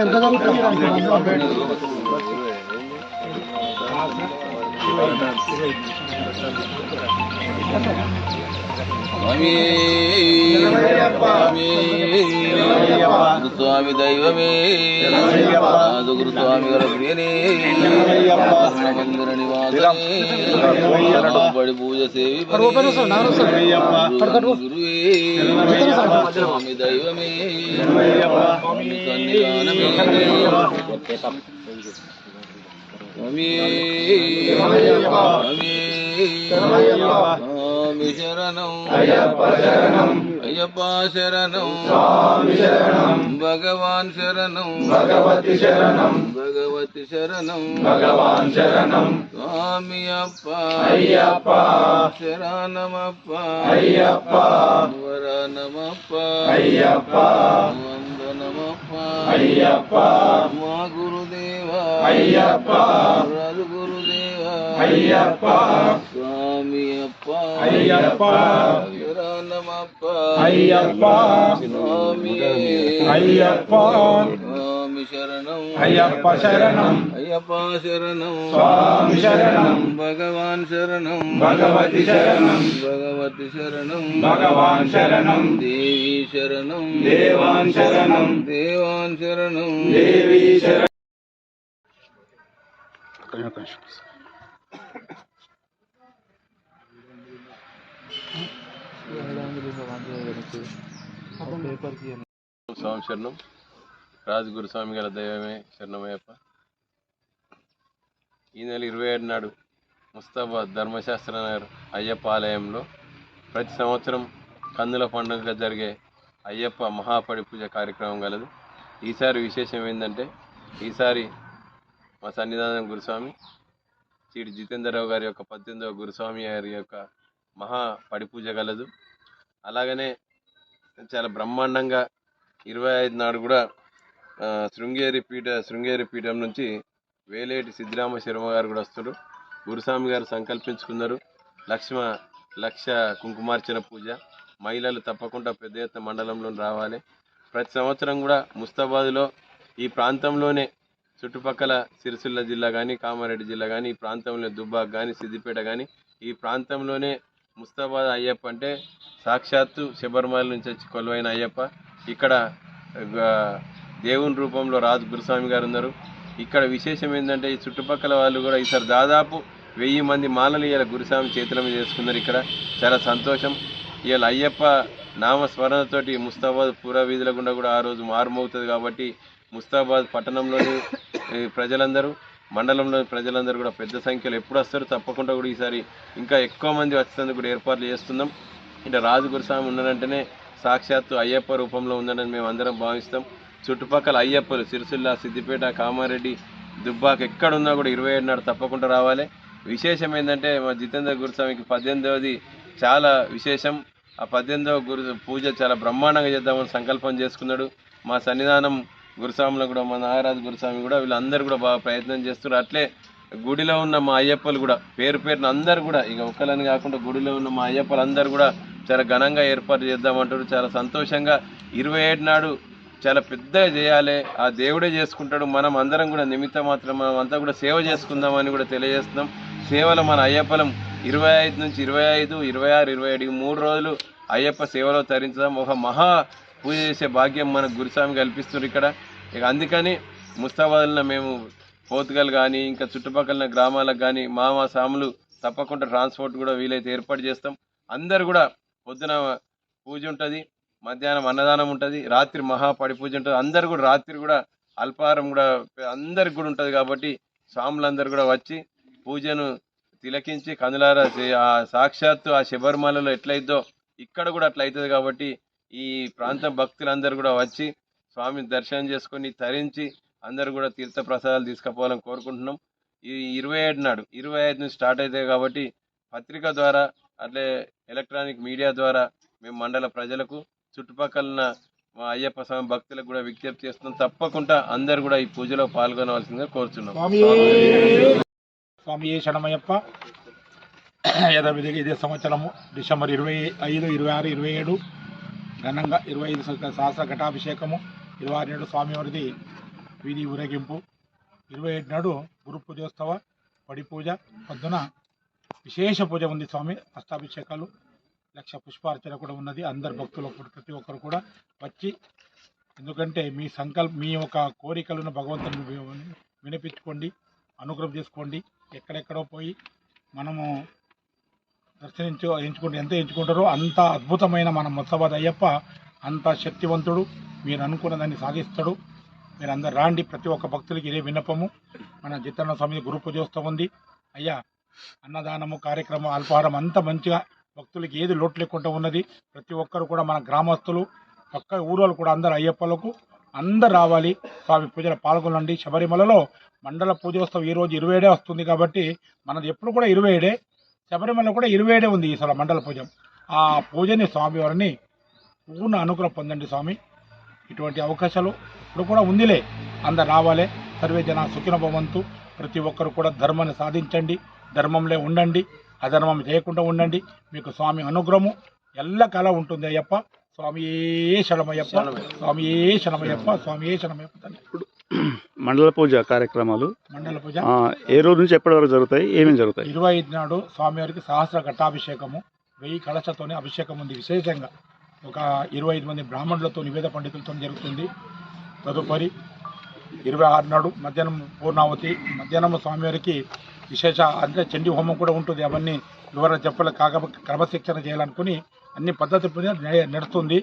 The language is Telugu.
ఎంత దైవమే. నాదు గురుస్వామి గారి ప్రియనే మందిర నివాసనే బడి పూజ సేవి గురువే స్వామి దైవమే సన్నిధానమే స్వామి శరణం. అయ్యప్ప శరణం అయ్యప్ప శరణం స్వామి శరణం భగవాన్ శరణం భగవతి శరణం భగవతి శరణం భగవాన్ శరణం స్వామి అప్ప అయ్యప్ప శరణమప్ప అయ్యప్ప వరణమప్ప అయ్యప్ప వందనమప్ప అయ్యప్ప మా గురుదేవ అయ్యప్ప రఘు గురుదేవ అయ్యప్ప స్వామి అప్ప అయ్యప్ప శరణమప్ప అయ్యప్ప స్వామి అయ్యప్ప స్వామి శరణం అయ్యప్ప శరణం అయ్యప్ప శరణం స్వామి శరణం భగవాన్ శరణం భగవతి శరణం భగవతి శరణం భగవాన్ శరణం దేవి శరణం దేవాన్ శరణం దేవాన్ శరణం దేవి శరణం ఒక్క నిమిషం. స్వామి శరణం. రాజగురు స్వామి గల దైవమే శరణమయ్యప్ప. ఈ నెల ఇరవై ఏడు నాడు ముస్తాబాద్ ధర్మశాస్త్ర నగర్ అయ్యప్ప ఆలయంలో ప్రతి సంవత్సరం కందుల పండుగగా జరిగే అయ్యప్ప మహాపడి పూజ కార్యక్రమం కలదు ఈసారి విశేషం ఏంటంటే ఈసారి మా సన్నిధానం గురుస్వామి చీడి జితేంద్రరావు గారి యొక్క పద్దెనిమిదవ గురుస్వామి గారి యొక్క మహా పడి పూజ కలదు అలాగనే చాలా బ్రహ్మాండంగా ఇరవై ఐదు నాడు కూడా శృంగేరి పీఠ శృంగేరి పీఠం నుంచి వేలేటి సిద్ధిరామ శర్మ గారు కూడా వస్తారు గురుస్వామి గారు సంకల్పించుకున్నారు. లక్ష్మ లక్ష కుంకుమార్చన పూజ. మహిళలు తప్పకుండా పెద్ద ఎత్తున మండలంలో రావాలి. ప్రతి సంవత్సరం కూడా ముస్తాబాద్లో ఈ ప్రాంతంలోనే చుట్టుపక్కల సిరిసిల్ల జిల్లా కానీ కామారెడ్డి జిల్లా కానీ ఈ ప్రాంతంలో దుబ్బాక్ కానీ సిద్దిపేట కానీ ఈ ప్రాంతంలోనే ముస్తాబాద్ అయ్యప్ప అంటే సాక్షాత్తు శబరిమల నుంచి వచ్చి కొలువైన అయ్యప్ప. ఇక్కడ దేవుని రూపంలో రాజు గురుస్వామి గారు ఉన్నారు. ఇక్కడ విశేషం ఏంటంటే ఈ చుట్టుపక్కల వాళ్ళు కూడా ఈసారి దాదాపు వెయ్యి మంది మాలలు ఇవాళ గురుస్వామి చేతుల మీద చేసుకున్నారు ఇక్కడ. చాలా సంతోషం. ఇవాళ అయ్యప్ప నామస్మరణతోటి ముస్తాబాద్ పూర వీధుల గుండా కూడా ఆ రోజు మారుమవుతుంది కాబట్టి ముస్తాబాద్ పట్టణంలోని ప్రజలందరూ మండలంలోని ప్రజలందరూ కూడా పెద్ద సంఖ్యలో ఎప్పుడు వస్తారు తప్పకుండా కూడా ఈసారి ఇంకా ఎక్కువ మంది వచ్చేందుకు కూడా ఏర్పాట్లు చేస్తున్నాం. ఇట్లా రాజు గురుస్వామి సాక్షాత్తు అయ్యప్ప రూపంలో ఉందని మేము అందరం భావిస్తాం. చుట్టుపక్కల అయ్యప్పలు సిరిసిల్ల సిద్దిపేట కామారెడ్డి దుబ్బాక ఎక్కడున్నా కూడా ఇరవై ఏడు నాడు తప్పకుండా రావాలి. విశేషం ఏంటంటే మా జితేంద్ర గురుస్వామికి పద్దెనిమిదవది చాలా విశేషం. ఆ పద్దెనిమిదవ గురు పూజ చాలా బ్రహ్మాండంగా చేద్దామని సంకల్పం చేసుకున్నాడు. మా సన్నిధానం గురుస్వాములు కూడా మా నాగరాజు గురుస్వామి కూడా వీళ్ళందరూ కూడా బాగా ప్రయత్నం చేస్తున్నారు. అట్లే గుడిలో ఉన్న మా అయ్యప్పలు కూడా పేరు పేరున అందరు కూడా ఇక ఒక్కలని కాకుండా గుడిలో ఉన్న మా అయ్యప్పలు అందరు కూడా చాలా ఘనంగా ఏర్పాటు చేద్దామంటారు. చాలా సంతోషంగా ఇరవై ఏడు నాడు చాలా పెద్దగా చేయాలి. ఆ దేవుడే చేసుకుంటాడు. మనం అందరం కూడా నిమిత్త మాత్రం మనం అంతా కూడా సేవ చేసుకుందామని కూడా తెలియజేస్తున్నాం. సేవలో మన అయ్యప్పలం ఇరవై ఐదు నుంచి ఇరవై ఐదు ఇరవై ఆరు ఇరవై ఏడు మూడు రోజులు అయ్యప్ప సేవలో తరించడం ఒక మహా పూజ చేసే భాగ్యం మనకు గురుస్వామి కల్పిస్తున్నారు ఇక్కడ. ఇక అందుకని ముస్తాబాద్లో మేము పోతుగల్ కానీ ఇంకా చుట్టుపక్కల గ్రామాలకు కానీ మామ సాములు తప్పకుండా ట్రాన్స్పోర్ట్ కూడా వీలైతే ఏర్పాటు చేస్తాం. అందరు కూడా పొద్దున పూజ ఉంటుంది మధ్యాహ్నం అన్నదానం ఉంటుంది రాత్రి మహాపడి పూజ ఉంటుంది. అందరు కూడా రాత్రి కూడా అల్పాహారం కూడా అందరికి కూడా ఉంటుంది కాబట్టి స్వాములందరూ కూడా వచ్చి పూజను తిలకించి కందులారా ఆ సాక్షాత్తు ఆ శబరిమలలో ఎట్లయిద్దో ఇక్కడ కూడా అట్లా అవుతుంది కాబట్టి ఈ ప్రాంత భక్తులందరూ కూడా వచ్చి స్వామిని దర్శనం చేసుకొని తరించి అందరూ కూడా తీర్థ ప్రసాదాలు తీసుకుపోవాలని కోరుకుంటున్నాం. ఈ ఇరవై ఏడు నాడు ఇరవై ఐదు నుంచి స్టార్ట్ అవుతాయి కాబట్టి పత్రిక ద్వారా అట్లే ఎలక్ట్రానిక్ మీడియా ద్వారా మేము మండల ప్రజలకు చుట్టుపక్కల మా అయ్యప్ప స్వామి భక్తులకు కూడా విజ్ఞప్తి చేస్తున్నాం. తప్పకుండా అందరు కూడా ఈ పూజలో పాల్గొనవలసిందిగా కోరుతున్నాం స్వామి శరణమయ్యప్ప? యథావిధిగా ఇదే సంవత్సరము డిసెంబర్ ఇరవై ఐదు ఇరవై ఆరు ఇరవై ఏడు ఘనంగా ఇరవై ఐదు సహ- సహస్ర ఘటాభిషేకము ఇరవై ఆరు నాడు స్వామివారిది వీధి ఊరేగింపు ఇరవై ఏడు నాడు గురు పూజోత్సవ పడి పూజ పొద్దున విశేష పూజ ఉంది స్వామి. అష్టాభిషేకాలు లక్ష పుష్పార్చన కూడా ఉన్నది. అందరు భక్తులు కూడా ప్రతి ఒక్కరు కూడా వచ్చి ఎందుకంటే మీ సంకల్ప మీ యొక్క కోరికలను భగవంతుని వినిపించుకోండి అనుగ్రహం చేసుకోండి. ఎక్కడెక్కడో పోయి మనము దర్శనించు ఎంచుకుంటే ఎంత ఎంచుకుంటారో అంత అద్భుతమైన మన మొత్తబాద్ అయ్యప్ప అంత శక్తివంతుడు. మీరు అనుకున్న దాన్ని సాధిస్తాడు. మీరు అందరు రాండి. ప్రతి ఒక్క భక్తులకి ఇదే విన్నపము. మన జిత్తన్న స్వామి గురు పూజ ఉంది. అయ్యా అన్నదానము కార్యక్రమం అల్పాహారం అంతా మంచిగా భక్తులకి ఏది లోటు లేకుండా ఉన్నది. ప్రతి ఒక్కరు కూడా మన గ్రామస్తులు పక్క ఊరోళ్ళు కూడా అందరు అయ్యప్పలకు అందరు రావాలి. స్వామి పూజలో పాల్గొనండి. శబరిమలలో మండల పూజోత్సవం ఈ రోజు ఇరవై ఏడే వస్తుంది కాబట్టి మనది ఎప్పుడు కూడా ఇరవై ఏడే. శబరిమల కూడా ఇరవై ఏడే ఉంది ఈసారి మండల పూజ. ఆ పూజని స్వామివారిని పూర్ణ అనుగ్రహం పొందండి స్వామి. ఇటువంటి అవకాశాలు ఇప్పుడు కూడా ఉందిలే. అందరు రావాలి. సర్వే జన సుఖిన భవంతు. ప్రతి ఒక్కరు కూడా ధర్మాన్ని సాధించండి. ధర్మంలో ఉండండి అధర్మం చేయకుండా ఉండండి. మీకు స్వామి అనుగ్రహము ఎల్లకాల ఉంటుంది అయ్యప్ప. స్వామి ఏ శరణమయ్యప్ప? స్వామి ఏ శరణమయ్యప్ప? స్వామి ఏ శరణమయ్యప్ప? తండ్రి. మండల పూజ కార్యక్రమాలు మండల పూజ. ఆ, ఏ రోజు నుంచి ఎప్పటి వరకు జరుగుతాయి? ఏమేమి జరుగుతాయి? ఇరవై ఐదు నాడు స్వామివారికి సహస్ర ఘట్టాభిషేకము వెయ్యి కలశతోనే అభిషేకం ఉంది విశేషంగా. ఒక ఇరవై ఐదు మంది బ్రాహ్మణులతో నివేద పండితులతో జరుగుతుంది. తదుపరి ఇరవై ఆరు నాడు మధ్యాహ్నం పూర్ణావతి. మధ్యాహ్నం స్వామివారికి విశేష అంటే చండీ హోమం కూడా ఉంటుంది. అవన్నీ వివరణ చెప్పలే కాక క్రమశిక్షణ చేయాలనుకుని అన్ని పద్ధతి నడుస్తుంది.